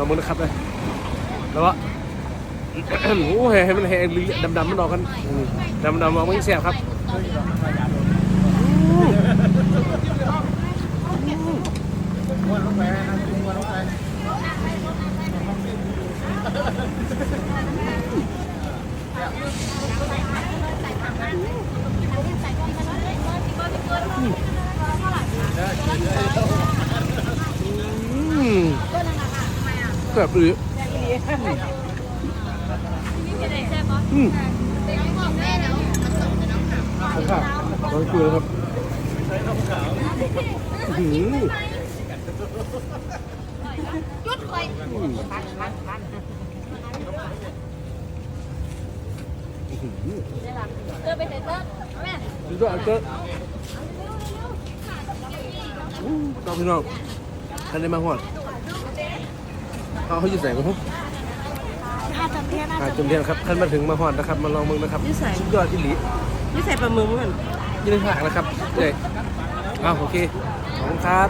ลองมึงนะครับเลยแล้วก็โอ้ยให้มันให้ดำดำมันออกกันอืมดำดำออกมันแซ่บครับอืม แบบอืออืมครับลองคุยครับหือจุดคอยเดินไปเถอะเติ้ลแม่สุดยอดเจ้าอู้ต้องพี่น้องท่านได้มาหอด เขาเขาอยู่ไหนกันครับถ้าจำเพี้ยนหาจนเรียนครับท่านมาถึงมาหอดนะครับ มาลองมึงนะครับนิสัยสุดยอดที่หลีนี่ใส่ปลาหมึกเหมือนกัน ยืนห่างนะครับเลยอ้าวโอเคขอบคุณครับ